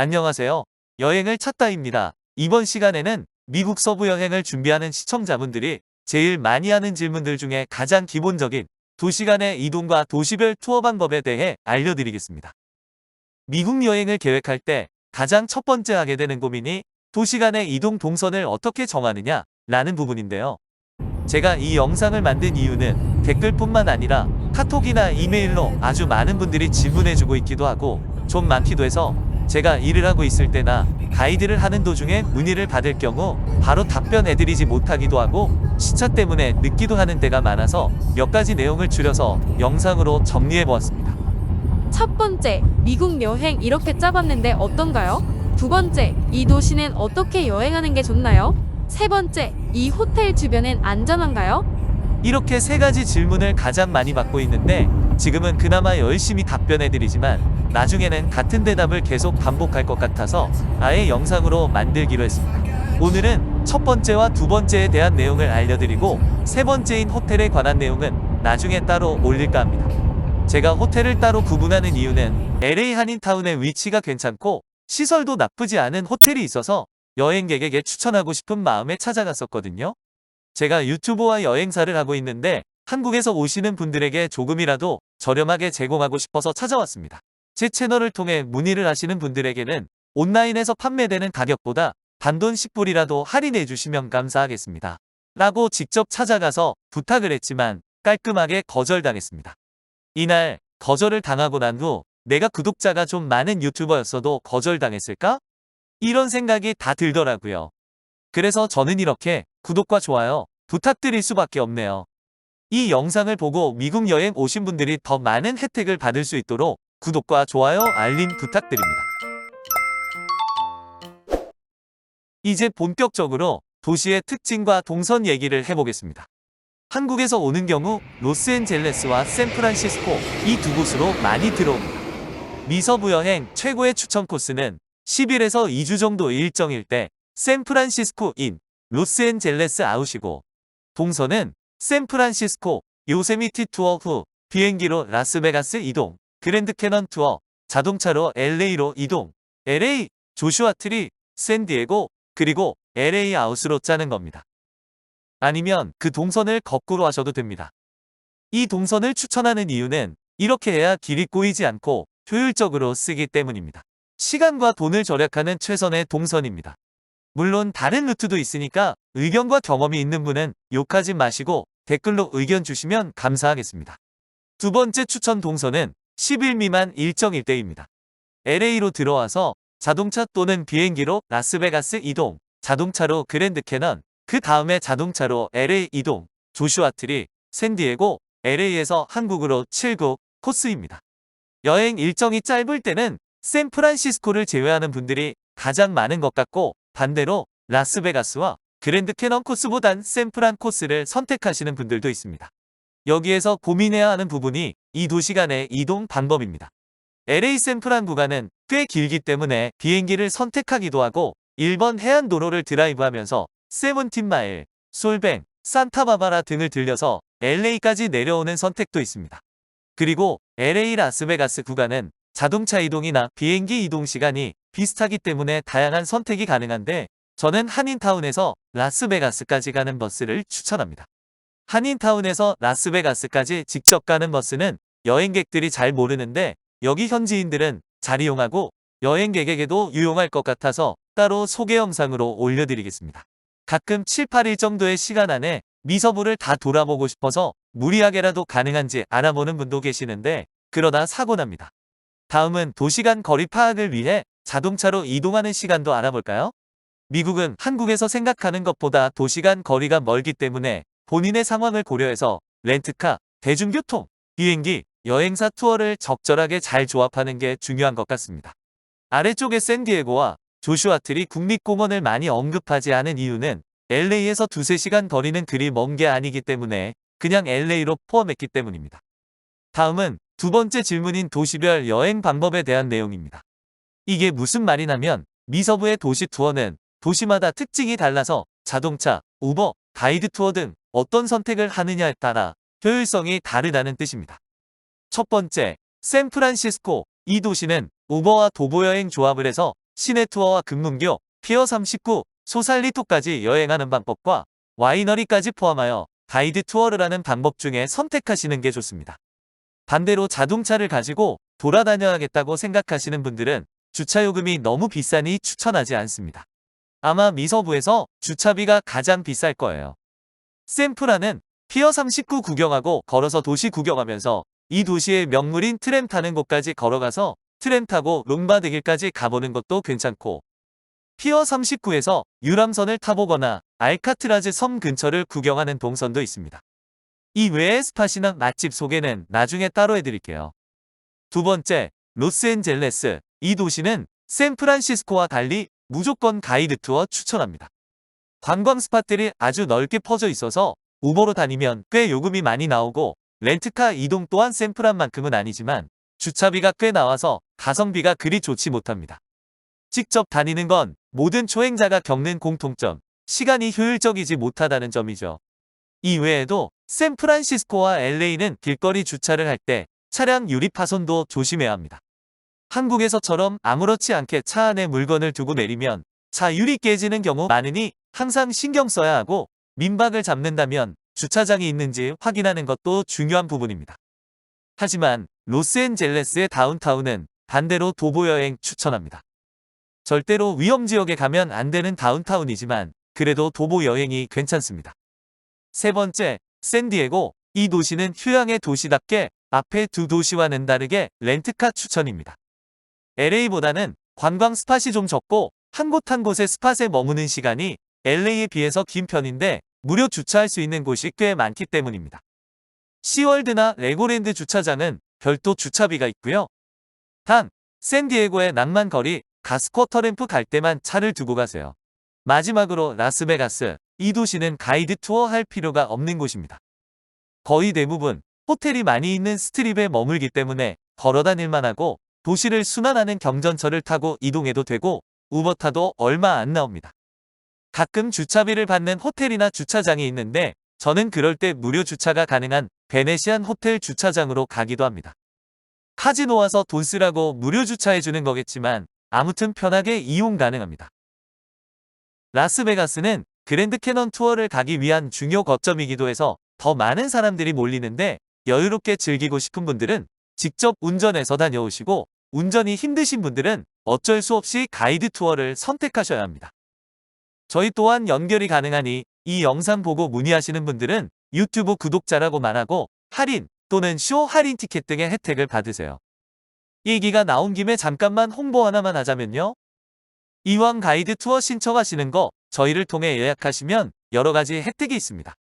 안녕하세요. 여행을 찾다입니다. 이번 시간에는 미국 서부 여행을 준비하는 시청자분들이 제일 많이 하는 질문들 중에 가장 기본적인 도시 간의 이동과 도시별 투어 방법에 대해 알려드리겠습니다. 미국 여행을 계획할 때 가장 첫 번째 하게 되는 고민이 도시 간의 이동 동선을 어떻게 정하느냐 라는 부분인데요. 제가 이 영상을 만든 이유는 댓글뿐만 아니라 카톡이나 이메일로 아주 많은 분들이 질문해주고 있기도 하고 좀 많기도 해서 제가 일을 하고 있을 때나 가이드를 하는 도중에 문의를 받을 경우 바로 답변해드리지 못하기도 하고 시차 때문에 늦기도 하는 때가 많아서 몇 가지 내용을 줄여서 영상으로 정리해 보았습니다. 첫 번째, 미국 여행 이렇게 짜봤는데 어떤가요? 두 번째, 이 도시는 어떻게 여행하는 게 좋나요? 세 번째, 이 호텔 주변엔 안전한가요? 이렇게 세 가지 질문을 가장 많이 받고 있는데 지금은 그나마 열심히 답변해드리지만 나중에는 같은 대답을 계속 반복할 것 같아서 아예 영상으로 만들기로 했습니다. 오늘은 첫 번째와 두 번째에 대한 내용을 알려드리고 세 번째인 호텔에 관한 내용은 나중에 따로 올릴까 합니다. 제가 호텔을 따로 구분하는 이유는 LA 한인타운의 위치가 괜찮고 시설도 나쁘지 않은 호텔이 있어서 여행객에게 추천하고 싶은 마음에 찾아갔었거든요. 제가 유튜버와 여행사를 하고 있는데 한국에서 오시는 분들에게 조금이라도 저렴하게 제공하고 싶어서 찾아왔습니다. 제 채널을 통해 문의를 하시는 분들에게는 온라인에서 판매되는 가격보다 단돈 10불이라도 할인해 주시면 감사하겠습니다. 라고 직접 찾아가서 부탁을 했지만 깔끔하게 거절당했습니다. 이날 거절을 당하고 난 후 내가 구독자가 좀 많은 유튜버였어도 거절당했을까? 이런 생각이 다 들더라고요. 그래서 저는 이렇게 구독과 좋아요 부탁드릴 수밖에 없네요. 이 영상을 보고 미국 여행 오신 분들이 더 많은 혜택을 받을 수 있도록 구독과 좋아요 알림 부탁드립니다. 이제 본격적으로 도시의 특징과 동선 얘기를 해보겠습니다. 한국에서 오는 경우 로스앤젤레스와 샌프란시스코 이 두 곳으로 많이 들어옵니다. 미서부 여행 최고의 추천 코스는 10일에서 2주 정도 일정일 때 샌프란시스코 인 로스앤젤레스 아웃이고 동선은 샌프란시스코 요세미티 투어 후 비행기로 라스베가스 이동, 그랜드 캐넌 투어, 자동차로 LA로 이동, LA, 조슈아 트리, 샌디에고, 그리고 LA 아웃으로 짜는 겁니다. 아니면 그 동선을 거꾸로 하셔도 됩니다. 이 동선을 추천하는 이유는 이렇게 해야 길이 꼬이지 않고 효율적으로 쓰기 때문입니다. 시간과 돈을 절약하는 최선의 동선입니다. 물론 다른 루트도 있으니까 의견과 경험이 있는 분은 욕하지 마시고 댓글로 의견 주시면 감사하겠습니다. 두 번째 추천 동선은 10일 미만 일정일 때입니다. LA로 들어와서 자동차 또는 비행기로 라스베가스 이동, 자동차로 그랜드 캐넌, 그 다음에 자동차로 LA 이동, 조슈아 트리, 샌디에고, LA에서 한국으로 7국 코스입니다. 여행 일정이 짧을 때는 샌프란시스코를 제외하는 분들이 가장 많은 것 같고 반대로 라스베가스와 그랜드 캐넌 코스보단 샌프란 코스를 선택하시는 분들도 있습니다. 여기에서 고민해야 하는 부분이 이 도시 간의 이동 방법입니다. LA 샌프란 구간은 꽤 길기 때문에 비행기를 선택하기도 하고 1번 해안도로를 드라이브하면서 세븐틴마일, 솔뱅, 산타바바라 등을 들려서 LA까지 내려오는 선택도 있습니다. 그리고 LA 라스베가스 구간은 자동차 이동이나 비행기 이동 시간이 비슷하기 때문에 다양한 선택이 가능한데 저는 한인타운에서 라스베가스까지 가는 버스를 추천합니다. 한인타운에서 라스베가스까지 직접 가는 버스는 여행객들이 잘 모르는데 여기 현지인들은 잘 이용하고 여행객에게도 유용할 것 같아서 따로 소개 영상으로 올려드리겠습니다. 가끔 7, 8일 정도의 시간 안에 미서부를 다 돌아보고 싶어서 무리하게라도 가능한지 알아보는 분도 계시는데 그러다 사고 납니다. 다음은 도시간 거리 파악을 위해 자동차로 이동하는 시간도 알아볼까요? 미국은 한국에서 생각하는 것보다 도시간 거리가 멀기 때문에 본인의 상황을 고려해서 렌트카, 대중교통, 비행기, 여행사 투어를 적절하게 잘 조합하는 게 중요한 것 같습니다. 아래쪽에 샌디에고와 조슈아 트리 국립공원을 많이 언급하지 않은 이유는 LA에서 두세 시간 거리는 그리 먼 게 아니기 때문에 그냥 LA로 포함했기 때문입니다. 다음은 두 번째 질문인 도시별 여행 방법에 대한 내용입니다. 이게 무슨 말이냐면 미서부의 도시 투어는 도시마다 특징이 달라서 자동차, 우버, 가이드 투어 등 어떤 선택을 하느냐에 따라 효율성이 다르다는 뜻입니다. 첫 번째, 샌프란시스코. 이 도시는 우버와 도보 여행 조합을 해서 시내 투어와 금문교, 피어 39, 소살리토까지 여행하는 방법과 와이너리까지 포함하여 가이드 투어를 하는 방법 중에 선택하시는 게 좋습니다. 반대로 자동차를 가지고 돌아다녀야겠다고 생각하시는 분들은 주차 요금이 너무 비싸니 추천하지 않습니다. 아마 미서부에서 주차비가 가장 비쌀 거예요. 샘프라는 피어 39 구경하고 걸어서 도시 구경하면서 이 도시의 명물인 트램 타는 곳까지 걸어가서 트램 타고 롱바드길까지 가보는 것도 괜찮고 피어 39에서 유람선을 타보거나 알카트라즈 섬 근처를 구경하는 동선도 있습니다. 이 외의 스팟이나 맛집 소개는 나중에 따로 해드릴게요. 두 번째, 로스앤젤레스. 이 도시는 샌프란시스코와 달리 무조건 가이드 투어 추천합니다. 관광 스팟들이 아주 넓게 퍼져 있어서 우버로 다니면 꽤 요금이 많이 나오고 렌트카 이동 또한 샌프란만큼은 아니지만 주차비가 꽤 나와서 가성비가 그리 좋지 못합니다. 직접 다니는 건 모든 초행자가 겪는 공통점, 시간이 효율적이지 못하다는 점이죠. 이 외에도 샌프란시스코와 LA는 길거리 주차를 할 때 차량 유리 파손도 조심해야 합니다. 한국에서처럼 아무렇지 않게 차 안에 물건을 두고 내리면 차 유리 깨지는 경우 많으니 항상 신경 써야 하고 민박을 잡는다면 주차장이 있는지 확인하는 것도 중요한 부분입니다. 하지만 로스앤젤레스의 다운타운은 반대로 도보 여행 추천합니다. 절대로 위험 지역에 가면 안 되는 다운타운이지만 그래도 도보 여행이 괜찮습니다. 세 번째, 샌디에고. 이 도시는 휴양의 도시답게 앞에 두 도시와는 다르게 렌트카 추천입니다. LA보다는 관광 스팟이 좀 적고 한 곳 한 곳의 스팟에 머무는 시간이 LA에 비해서 긴 편인데 무료 주차할 수 있는 곳이 꽤 많기 때문입니다. 시월드나 레고랜드 주차장은 별도 주차비가 있고요. 단, 샌디에고의 낭만 거리 가스쿼터램프 갈 때만 차를 두고 가세요. 마지막으로 라스베가스. 이 도시는 가이드 투어 할 필요가 없는 곳입니다. 거의 대부분 호텔이 많이 있는 스트립에 머물기 때문에 걸어 다닐만 하고 도시를 순환하는 경전철을 타고 이동해도 되고 우버 타도 얼마 안 나옵니다. 가끔 주차비를 받는 호텔이나 주차장이 있는데 저는 그럴 때 무료 주차가 가능한 베네시안 호텔 주차장으로 가기도 합니다. 카지노 와서 돈 쓰라고 무료 주차해 주는 거겠지만 아무튼 편하게 이용 가능합니다. 라스베가스는 그랜드 캐넌 투어를 가기 위한 중요 거점이기도 해서 더 많은 사람들이 몰리는데 여유롭게 즐기고 싶은 분들은 직접 운전해서 다녀오시고 운전이 힘드신 분들은 어쩔 수 없이 가이드 투어를 선택하셔야 합니다. 저희 또한 연결이 가능하니 이 영상 보고 문의하시는 분들은 유튜브 구독자라고 말하고 할인 또는 쇼 할인 티켓 등의 혜택을 받으세요. 얘기가 나온 김에 잠깐만 홍보 하나만 하자면요. 이왕 가이드 투어 신청하시는 거 저희를 통해 예약하시면 여러 가지 혜택이 있습니다.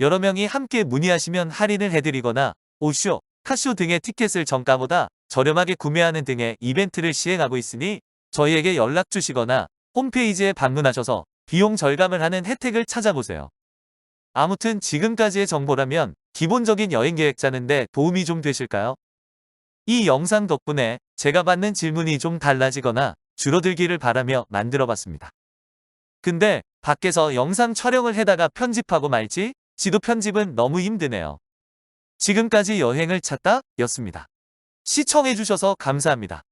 여러 명이 함께 문의하시면 할인을 해드리거나 오쇼, 카쇼 등의 티켓을 정가보다 저렴하게 구매하는 등의 이벤트를 시행하고 있으니 저희에게 연락 주시거나 홈페이지에 방문하셔서 비용 절감을 하는 혜택을 찾아보세요. 아무튼 지금까지의 정보라면 기본적인 여행 계획 짜는데 도움이 좀 되실까요? 이 영상 덕분에 제가 받는 질문이 좀 달라지거나 줄어들기를 바라며 만들어봤습니다. 근데 밖에서 영상 촬영을 해다가 편집하고 말지 지도 편집은 너무 힘드네요. 지금까지 여행을 찾다 였습니다. 시청해주셔서 감사합니다.